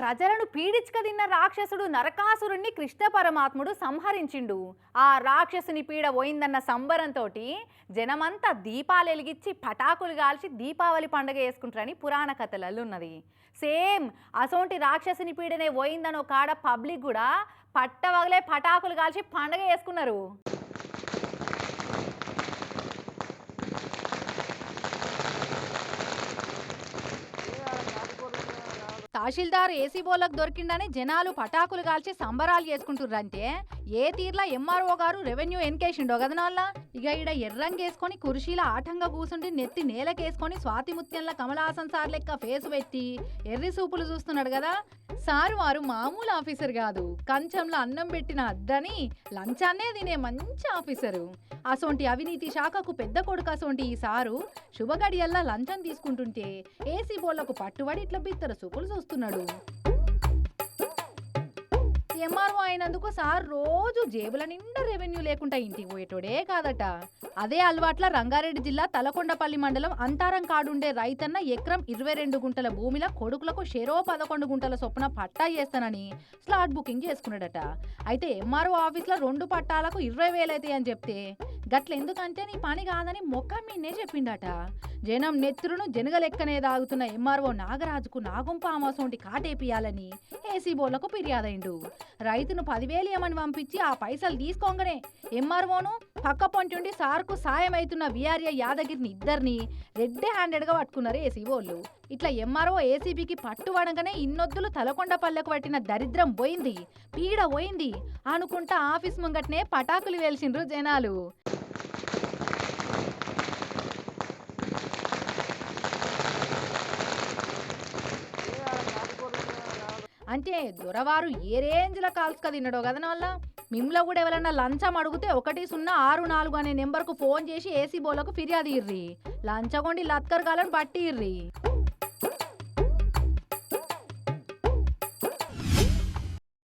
ప్రజలను పీడించక తిన్న రాక్షసుడు నరకాసురుణ్ణి కృష్ణ పరమాత్ముడు సంహరించిండు. ఆ రాక్షసుని పీడ పోయిందన్న సంబరంతో జనమంతా దీపాలు వెలిగించి పటాకులు కాల్చి దీపావళి పండుగ చేసుకుంటారని పురాణ కథలలో ఉన్నది. సేమ్ అసోంటి రాక్షసుని పీడనే పోయిందనో కాడ పబ్లిక్ కూడా పట్టవగలే పటాకులు కాల్చి పండగ చేసుకున్నారు. తహసీల్దార్ ఏసీ బోలకు దొరికిండని జనాలు పటాకులు కాల్చి సంబరాలు చేసుకుంటుర్రంటే ఏ తీర్లా ఎంఆర్ఓ గారు రెవెన్యూ ఎన్కేసిండో గదనాల్లా ఇక ఈడ ఎర్రంగేసుకొని కుర్చీల ఆటంగా కూసుండి నెత్తి నేలకేసుకొని స్వాతి ముత్యంల కమలాసన్ సార్ లెక్క ఫేస్ పెట్టి ఎర్రి సూపులు చూస్తున్నాడు కదా? సారు వారు మామూలు ఆఫీసర్ కాదు. కంచంలో అన్నం పెట్టిన అద్దని లంచాన్నే తినే మంచి ఆఫీసరు. అసోంటి అవినీతి శాఖకు పెద్ద కొడుకు అసోంటి ఈ సారు శుభగడియల్లా లంచం తీసుకుంటుంటే ఏసీ బోళ్ళకు పట్టుబడి ఇట్లా బిత్తర సూపులు చూస్తున్నాడు. ఎంఆర్ఓ అయినందుకు సార్ రోజు జేబుల నిండా రెవెన్యూ లేకుండా ఇంటికి పోయేటోడే కాదట. అదే అలవాట్ల రంగారెడ్డి జిల్లా తలకొండపల్లి మండలం అంతారం కాడుండే రైతన్న ఎకరం ఇరవై రెండు గుంటల భూమిలో కొడుకులకు షెరో పదకొండు గుంటల చొప్పున పట్టా చేస్తానని స్లాట్ బుకింగ్ చేసుకున్నాడట. అయితే ఎంఆర్ఓ ఆఫీస్లో రెండు పట్టాలకు ఇరవై వేలైతాయి అని చెప్తే గట్ల ఎందుకంటే నీ పని కాదని మొక్క మీనే చెప్పిండట. జనం నెత్తురును జనగలెక్కనే దాగుతున్న ఎంఆర్ఓ నాగరాజుకు నాగుంపామసోంటి కాటేపియాలని ఏసీబోళ్ళకు ఫిర్యాదైండు. రైతును పదివేలు ఇవ్వమని పంపించి ఆ పైసలు తీసుకోగానే. ఎంఆర్ఓను పక్క పొంటి సార్కు సాయం అవుతున్న విఆర్ఏ యాదగిరిని ఇద్దరిని రెడ్ హ్యాండెడ్గా పట్టుకున్నారు ఏసీబోళ్ళు ఇట్లా ఎంఆర్ఓ ఏసీబీకి పట్టుబడగానే ఇన్నొద్దులు తలకొండ పల్లెకు పట్టిన దరిద్రం పోయింది పీడ పోయింది అనుకుంటా ఆఫీస్ ముంగట్నే పటాకులు వేల్చిండ్రు జనాలు. అంటే దొరవారు ఏ రేంజ్లో కాల్చుక తినడో కదా వల్ల మిమ్మల్ని కూడా ఎవరన్నా లంచం అడిగితే ఒకటి సున్నా ఆరు నాలుగు అనే నెంబర్కు ఫోన్ చేసి ఏసీ బోలకు ఫిర్యాదు ఇర్రి. లంచగొండి లత్కర్ కాలని పట్టి ఇర్రి